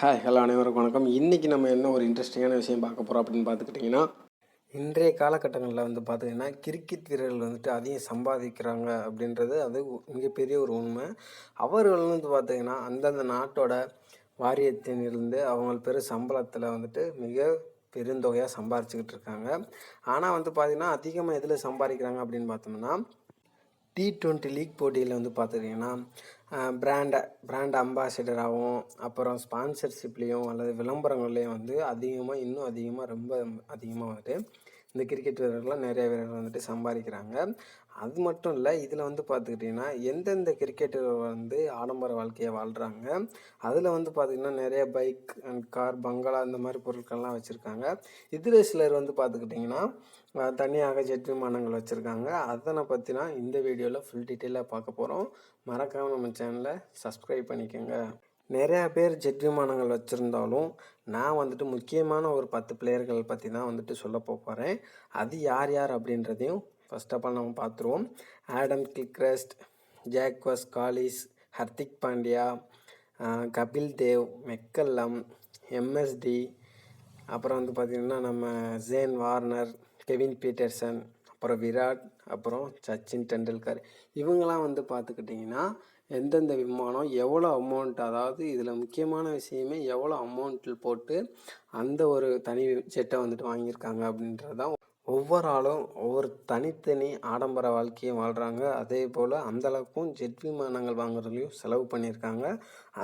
Hi hello அனைவருக்கும் வணக்கம். இன்றைக்கி நம்ம என்ன ஒரு இன்ட்ரெஸ்டிங்கான விஷயம் பார்க்க போகிறோம் அப்படின்னு பார்த்துக்கிட்டிங்கன்னா இன்றைய காலகட்டங்களில் வந்து பார்த்திங்கன்னா கிரிக்கெட் வீரர்கள் வந்துட்டு அதிகம் சம்பாதிக்கிறாங்க அப்படின்றது அது மிகப்பெரிய ஒரு உண்மை. அவர்கள் வந்து பார்த்திங்கன்னா அந்தந்த நாட்டோட வாரியத்தினிருந்து அவங்க பெரு சம்பளத்தில் வந்துட்டு மிக பெருந்தொகையாக சம்பாரிச்சுக்கிட்டு இருக்காங்க. ஆனால் வந்து பார்த்திங்கன்னா அதிகமாக எதில் சம்பாதிக்கிறாங்க அப்படின்னு பார்த்தோம்னா டி ட்வெண்ட்டி லீக் போட்டியில் வந்து பார்த்துக்கிட்டிங்கன்னா பிராண்ட பிராண்ட் அம்பாசிடராகவும் அப்புறம் ஸ்பான்சர்ஷிப்லேயும் அல்லது விளம்பரங்கள்லேயும் வந்து அதிகமாக இன்னும் அதிகமாக ரொம்ப அதிகமாக வந்துட்டு இந்த கிரிக்கெட் வீரர்கள்லாம் நிறைய வீரர்கள் வந்துட்டு சம்பாதிக்கிறாங்க. அது மட்டும் இல்லை இதில் வந்து பார்த்துக்கிட்டிங்கன்னா எந்தெந்த கிரிக்கெட்டர் வந்து ஆடம்பர வாழ்க்கையை வாழ்கிறாங்க அதில் வந்து பார்த்திங்கன்னா நிறைய பைக் அண்ட் கார் பங்களா இந்த மாதிரி பொருட்கள்லாம் வச்சுருக்காங்க. இதில் சிலர் வந்து பார்த்துக்கிட்டிங்கன்னா தனியாக ஜெட் விமானங்கள் வச்சுருக்காங்க. அதனை பற்றினா இந்த வீடியோவில் ஃபுல் டீட்டெயிலாக பார்க்க போகிறோம் மறக்காமல் நம்ம சேனலை சப்ஸ்கிரைப் பண்ணிக்கோங்க. நிறையா பேர் ஜெட் விமானங்கள் வச்சுருந்தாலும் நான் வந்துட்டு முக்கியமான ஒரு பத்து பிளேயர்கள் பற்றி தான் வந்துட்டு சொல்ல போகிறேன் அது யார் யார் அப்படின்றதையும் ஃபர்ஸ்ட் ஆஃப் ஆல் நம்ம பார்த்துருவோம். Adam Gilchrist Jacques Kallis Hardik Pandya Kapil Dev McCullum MSD அப்புறம் வந்து பார்த்திங்கன்னா நம்ம ஜேன் வார்னர் கெவின் பீட்டர்சன் அப்புறம் விராட் அப்புறம் சச்சின் டெண்டுல்கர். இவங்கெல்லாம் வந்து பார்த்துக்கிட்டிங்கன்னா எந்தெந்த விமானம் எவ்வளோ அமௌண்ட் அதாவது இதில் முக்கியமான விஷயமே எவ்வளோ அமௌண்ட்டில் போட்டு அந்த ஒரு தனி ஜெட்டை வந்துட்டு வாங்கியிருக்காங்க அப்படின்றது தான். ஒவ்வொரு ஆளும் ஒவ்வொரு தனித்தனி ஆடம்பர வாழ்க்கையை வாழ்கிறாங்க அதே போல் அந்தளவுக்கும் ஜெட் விமானங்கள் வாங்குறதுலையும் செலவு பண்ணியிருக்காங்க.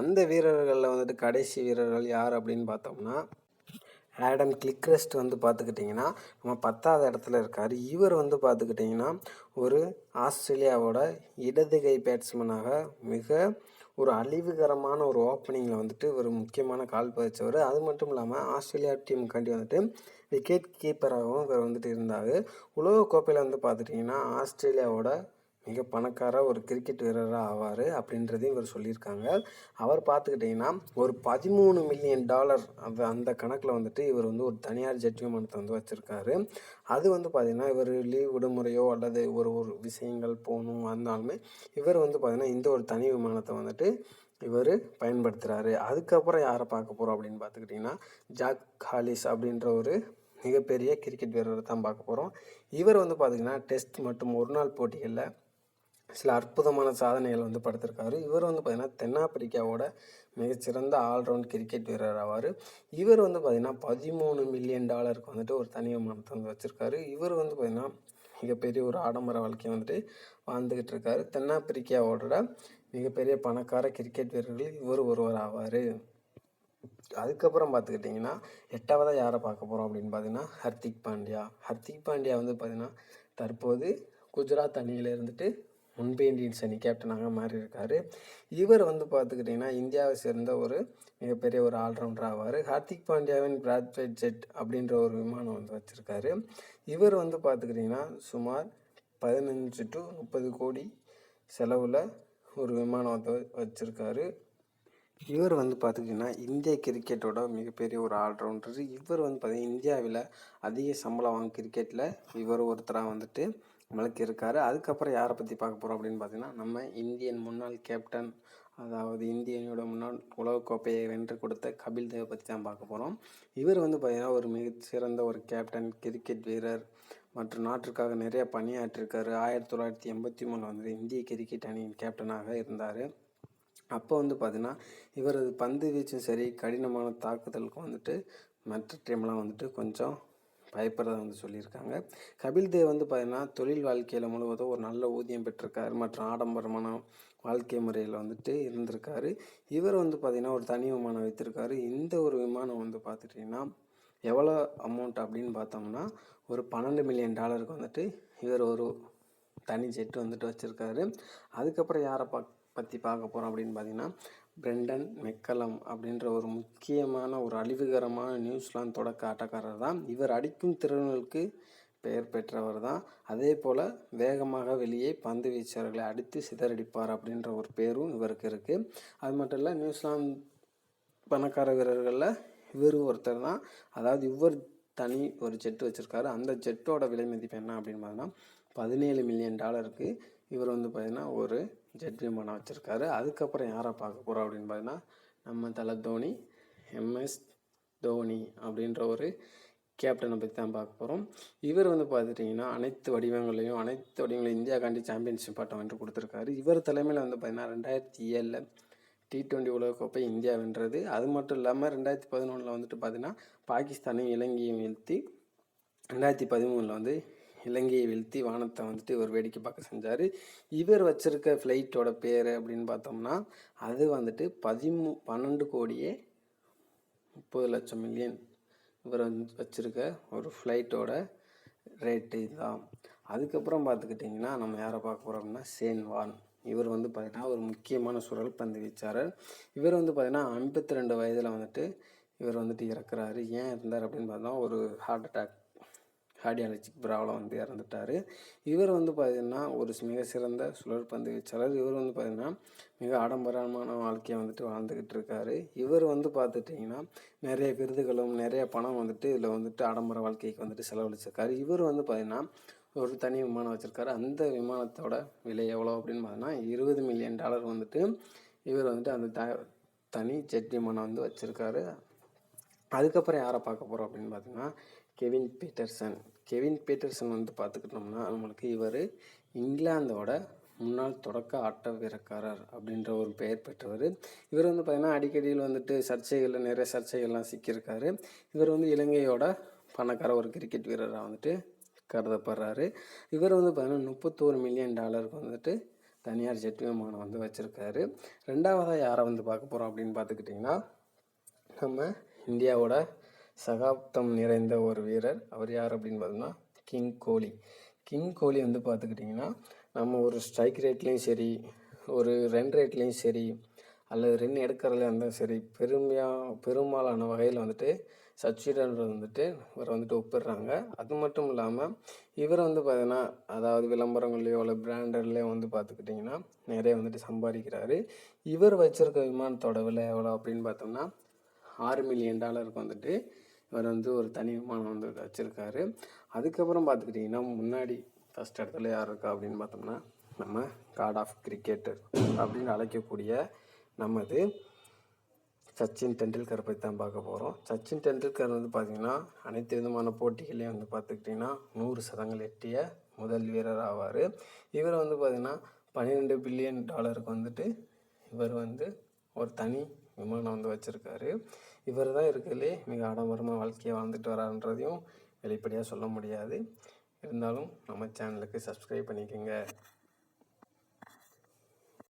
அந்த வீரர்களில் வந்துட்டு கடைசி வீரர்கள் யார் அப்படின்னு பார்த்தோம்னா ஆடம் கிளிக்ரெஸ்ட் வந்து பார்த்துக்கிட்டிங்கன்னா நம்ம பத்தாவது இடத்துல இருக்கார். இவர் வந்து பார்த்துக்கிட்டிங்கன்னா ஒரு ஆஸ்திரேலியாவோட இடது கை பேட்ஸ்மேனாக மிக ஒரு அழிவுகரமான ஒரு ஓப்பனிங்கில் வந்துட்டு ஒரு முக்கியமான கால் பதிச்சவர். அது மட்டும் இல்லாமல் ஆஸ்திரேலியா டீமுக்காண்டி வந்துட்டு விக்கெட் கீப்பராகவும் இவர் வந்துட்டு இருந்தார். உலகக்கோப்பையில் வந்து பார்த்துட்டிங்கன்னா ஆஸ்திரேலியாவோட மிக பணக்கார ஒரு கிரிக்கெட் வீரராக ஆவார் அப்படின்றதையும் இவர் சொல்லியிருக்காங்க. அவர் பார்த்துக்கிட்டிங்கன்னா ஒரு பதிமூணு மில்லியன் டாலர் அந்த அந்த கணக்கில் வந்துட்டு இவர் வந்து ஒரு தனியார் ஜெட் விமானத்தை வந்து வச்சுருக்காரு. அது வந்து பார்த்திங்கன்னா இவர் லீவ் விடுமுறையோ அல்லது ஒரு ஒரு விஷயங்கள் போகணும் வந்தாலுமே இவர் வந்து பார்த்திங்கன்னா இந்த ஒரு தனி விமானத்தை வந்துட்டு இவர் பயன்படுத்துகிறாரு அதுக்கப்புறம் யாரை பார்க்க போகிறோம் அப்படின்னு பார்த்துக்கிட்டிங்கன்னா ஜாக் ஹாலிஸ் அப்படின்ற ஒரு மிகப்பெரிய கிரிக்கெட் வீரரை தான் பார்க்க போகிறோம் இவர் வந்து பார்த்திங்கன்னா டெஸ்ட் மற்றும் ஒரு நாள் போட்டிகளில் சில அற்புதமான சாதனைகள் வந்து படுத்திருக்காரு. இவர் வந்து பார்த்திங்கன்னா தென்னாப்பிரிக்காவோட மிகச்சிறந்த ஆல்ரவுண்ட் கிரிக்கெட் வீரர் ஆவார். இவர் வந்து பார்த்திங்கன்னா பதிமூணு மில்லியன் டாலருக்கு வந்துட்டு ஒரு தனி விமானத்தை வந்து வச்சுருக்காரு. இவர் வந்து பார்த்திங்கன்னா மிகப்பெரிய ஒரு ஆடம்பர வாழ்க்கையை வந்துட்டு வாழ்ந்துக்கிட்டு இருக்காரு. தென்னாப்பிரிக்காவோட மிகப்பெரிய பணக்கார கிரிக்கெட் வீரர்கள் இவர் ஒருவர் ஆவார். அதுக்கப்புறம் பார்த்துக்கிட்டிங்கன்னா எட்டாவதாக யாரை பார்க்க போகிறோம் அப்படின்னு பார்த்தீங்கன்னா ஹர்திக் பாண்டியா. ஹர்திக் பாண்டியா வந்து பார்த்திங்கன்னா தற்போது குஜராத் அணியில் இருந்துட்டு முன்பே இந்தியன்ஸ் அணி கேப்டனாக மாறி இருக்கார் இவர் வந்து பார்த்துக்கிட்டிங்கன்னா இந்தியாவை சேர்ந்த ஒரு மிகப்பெரிய ஒரு ஆல்ரவுண்டர் ஆவார். ஹார்திக் பாண்டியாவின் பிராத்வேட் ஜெட் அப்படின்ற ஒரு விமானம் வந்து வச்சுருக்காரு. இவர் வந்து பார்த்துக்கிட்டிங்கன்னா சுமார் பதினஞ்சு டு முப்பது கோடி செலவில் ஒரு விமானம் வந்து வச்சுருக்காரு. இவர் வந்து பார்த்துக்கிட்டிங்கன்னா இந்திய கிரிக்கெட்டோட மிகப்பெரிய ஒரு ஆல்ரவுண்டர். இவர் வந்து பார்த்திங்கன்னா இந்தியாவில் அதிக சம்பளம் வாங்கும் கிரிக்கெட்டில் இவர் ஒருத்தராக வந்துட்டு நம்மளுக்கு இருக்கார் அதுக்கப்புறம் யாரை பற்றி பார்க்க போகிறோம் அப்படின்னு பார்த்தீங்கன்னா நம்ம இந்தியன் முன்னாள் கேப்டன் அதாவது இந்திய அணியோட முன்னாள் உலகக்கோப்பையை வென்று கொடுத்த கபில் தேவை பற்றி தான் பார்க்க போகிறோம் இவர் வந்து பார்த்திங்கன்னா ஒரு மிகச்சிறந்த ஒரு கேப்டன் கிரிக்கெட் வீரர் மற்றும் நாட்டிற்காக நிறைய பணியாற்றிருக்காரு ஆயிரத்தி தொள்ளாயிரத்தி எண்பத்தி மூணில் வந்து இந்திய கிரிக்கெட் அணியின் கேப்டனாக இருந்தார். அப்போ வந்து பார்த்தீங்கன்னா இவரது பந்து வீச்சும் சரி கடினமான தாக்குதலுக்கும் வந்துட்டு மற்ற டீம்லாம் வந்துட்டு கொஞ்சம் பயப்படுறத வந்து சொல்லியிருக்காங்க. கபில் தேவ் வந்து பார்த்திங்கன்னா தொழில் வாழ்க்கையில் முழுவதும் ஒரு நல்ல ஊதியம் பெற்றிருக்கார் மற்றும் ஆடம்பரமான வாழ்க்கை முறையில் வந்துட்டு இருந்திருக்காரு. இவர் வந்து பார்த்திங்கன்னா ஒரு தனி விமானம் வைத்திருக்காரு. இந்த ஒரு விமானம் வந்து பார்த்துட்டிங்கன்னா எவ்வளோ அமௌண்ட் அப்படின்னு பார்த்தோம்னா ஒரு பன்னெண்டு மில்லியன் டாலருக்கு வந்துட்டு இவர் ஒரு தனி ஜெட்டு வந்துட்டு வச்சுருக்காரு. அதுக்கப்புறம் யாரை பா பற்றி பார்க்க போகிறோம் அப்படின்னு பார்த்தீங்கன்னா பிரெண்டன் மெக்கலம் அப்படின்ற ஒரு முக்கியமான ஒரு அழிவுகரமான நியூசிலாந்து தொடக்க ஆட்டக்காரர் தான். இவர் அடிக்கும் திறன்களுக்கு பெயர் பெற்றவர் தான். அதே போல் வேகமாக வெளியே பந்து வீச்சர்களை அடித்து சிதறடிப்பார் அப்படின்ற ஒரு பேரும் இவருக்கு இருக்குது அது மட்டும் இல்லை நியூசிலாந்து பணக்கார வீரர்களில் இவர் ஒருத்தர் தான். அதாவது இவர் தனி ஒரு ஜெட் வச்சுருக்காரு. அந்த ஜெட்டோட விலை மதிப்பு என்ன அப்படின்னு பார்த்தீங்கன்னா பதினேழு மில்லியன் டாலருக்கு இவர் வந்து பார்த்திங்கன்னா ஒரு ஜட்ஜ்மெண்ட் வச்சுருக்காரு. அதுக்கப்புறம் யாரை பார்க்க போகிறோம் அப்படின்னு பார்த்தீங்கன்னா நம்ம தலை தோனி எம்எஸ் தோனி அப்படின்ற ஒரு கேப்டனை பற்றி தான் பார்க்க போகிறோம் இவர் வந்து பார்த்துட்டிங்கன்னா அனைத்து வடிவங்களையும் அனைத்து வடிவங்களையும் இந்தியாக்காண்டி சாம்பியன்ஷிப் பட்டம் வென்று கொடுத்துருக்காரு. இவர் தலைமையில் வந்து பார்த்தீங்கன்னா ரெண்டாயிரத்தி ஏழில் டி டுவெண்ட்டி உலகக்கோப்பை இந்தியா வென்றது. அது மட்டும் இல்லாமல் ரெண்டாயிரத்தி பதினொன்றில் வந்துட்டு பார்த்தீங்கன்னா பாகிஸ்தானையும் இலங்கையும் வீழ்த்தி ரெண்டாயிரத்தி பதிமூணில் வந்து இலங்கையை வீழ்த்தி வானத்தை வந்துட்டு இவர் வேடிக்கை பார்க்க செஞ்சார். இவர் வச்சிருக்க ஃப்ளைட்டோட பேர் அப்படின்னு பார்த்தோம்னா அது வந்துட்டு பதிமூ பன்னெண்டு கோடியே முப்பது லட்சம் மில்லியன் இவர் வந்து வச்சுருக்க ஒரு ஃப்ளைட்டோட ரேட்டு இதுதான். அதுக்கப்புறம் பார்த்துக்கிட்டிங்கன்னா நம்ம யாரை பார்க்க போகிறோம்னா சேன்வான் சேன் வான். இவர் வந்து பார்த்திங்கன்னா ஒரு முக்கியமான சுழல் பந்து வீச்சாரர். இவர் வந்து பார்த்திங்கன்னா ஐம்பத்தி ரெண்டு வயதில் வந்துட்டு இவர் வந்துட்டு இறக்குறாரு. ஏன் இருந்தார் அப்படின்னு பார்த்தா ஒரு ஹார்ட் அட்டாக் கார்டியாலஜிக் ப்ராப்ளம் வந்து இறந்துட்டார். இவர் வந்து பார்த்திங்கன்னா ஒரு மிக சிறந்த சுழற்பந்து வீச்சாளர் இவர் வந்து பார்த்திங்கன்னா மிக ஆடம்பரமான வாழ்க்கையை வந்துட்டு வாழ்ந்துக்கிட்டு இருக்காரு. இவர் வந்து பார்த்துட்டிங்கன்னா நிறைய விருதுகளும் நிறைய பணம் வந்துட்டு இதில் வந்துட்டு ஆடம்பர வாழ்க்கைக்கு வந்துட்டு செலவழிச்சிருக்காரு. இவர் வந்து பார்த்திங்கன்னா ஒரு தனி விமானம் வச்சுருக்காரு. அந்த விமானத்தோட விலை எவ்வளோ அப்படின்னு பார்த்தோன்னா இருபது மில்லியன் டாலர் வந்துட்டு இவர் வந்துட்டு அந்த த தனி ஜெட் விமானம் வந்து வச்சுருக்காரு. அதுக்கப்புறம் யாரை பார்க்க போகிறோம் அப்படின்னு பார்த்தீங்கன்னா கெவின் பீட்டர்சன் கெவின் பீட்டர்சன் வந்து பார்த்துக்கிட்டோம்னா நம்மளுக்கு இவர் இங்கிலாந்தோட முன்னாள் தொடக்க ஆட்ட வீரக்காரர் அப்படின்ற ஒரு பெயர் பெற்றவர். இவர் வந்து பார்த்திங்கன்னா அடிக்கடியில் வந்துட்டு சர்ச்சைகளில் நிறைய சர்ச்சைகள்லாம் சிக்கியிருக்காரு. இவர் வந்து இலங்கையோட பணக்கார ஒரு கிரிக்கெட் வீரராக வந்துட்டு கருதப்படுறாரு. இவர் வந்து பார்த்திங்கன்னா முப்பத்தோரு மில்லியன் டாலருக்கு வந்துட்டு தனியார் ஜெட் விமானம் வந்து வச்சுருக்காரு. ரெண்டாவதாக யாரை வந்து பார்க்க போகிறோம் அப்படின்னு பார்த்துக்கிட்டிங்கன்னா நம்ம இந்தியாவோட சகாப்தம் நிறைந்த ஒரு வீரர். அவர் யார் அப்படின்னு பார்த்தோம்னா கிங் கோலி. கிங் கோலி வந்து பார்த்துக்கிட்டிங்கன்னா நம்ம ஒரு ஸ்ட்ரைக் ரேட்லேயும் சரி ஒரு ரன் ரேட்லேயும் சரி அல்லது ரன் எடுக்கிறதுல இருந்தாலும் சரி பெருமையாக பெரும்பாலான வகையில் வந்துட்டு சச்சிடன்றது வந்துட்டு இவரை வந்துட்டு ஒப்பிடுறாங்க. அது மட்டும் இல்லாமல் இவர் வந்து பார்த்தீங்கன்னா அதாவது விளம்பரங்கள்லையோ இல்லை பிராண்டட்லேயோ வந்து பார்த்துக்கிட்டிங்கன்னா நிறைய வந்துட்டு சம்பாதிக்கிறாரு. இவர் வச்சுருக்க விமானத்தோட விலை எவ்வளோ அப்படின்னு பார்த்தோம்னா ஆறு மில்லியன் டாலருக்கு வந்துட்டு இவர் வந்து ஒரு தனி விமானம் வந்து வச்சுருக்காரு. அதுக்கப்புறம் பார்த்துக்கிட்டிங்கன்னா முன்னாடி ஃபஸ்ட் இடத்துல யார் இருக்கா அப்படின்னு பார்த்தோம்னா நம்ம காட் ஆஃப் கிரிக்கெட்டர் அப்படின்னு அழைக்கக்கூடிய நமது சச்சின் டெண்டுல்கர் பற்றி தான் பார்க்க போகிறோம் சச்சின் டெண்டுல்கர் வந்து பார்த்திங்கன்னா அனைத்து விதமான போட்டிகளையும் வந்து பார்த்துக்கிட்டிங்கன்னா நூறு சதங்கள் எட்டிய முதல் வீரர் ஆவார். இவர் வந்து பார்த்திங்கன்னா பன்னிரெண்டு பில்லியன் டாலருக்கு வந்துட்டு இவர் வந்து ஒரு தனி விமானம் வந்து வச்சுருக்காரு. இவர் தான் இருக்கிறதுலே மிக ஆடம்பரமாக வாழ்க்கையை வாழ்ந்துட்டு வரான்றதையும் வெளிப்படையாக சொல்ல முடியாது. இருந்தாலும் நம்ம சேனலுக்கு சப்ஸ்கிரைப் பண்ணிக்கோங்க.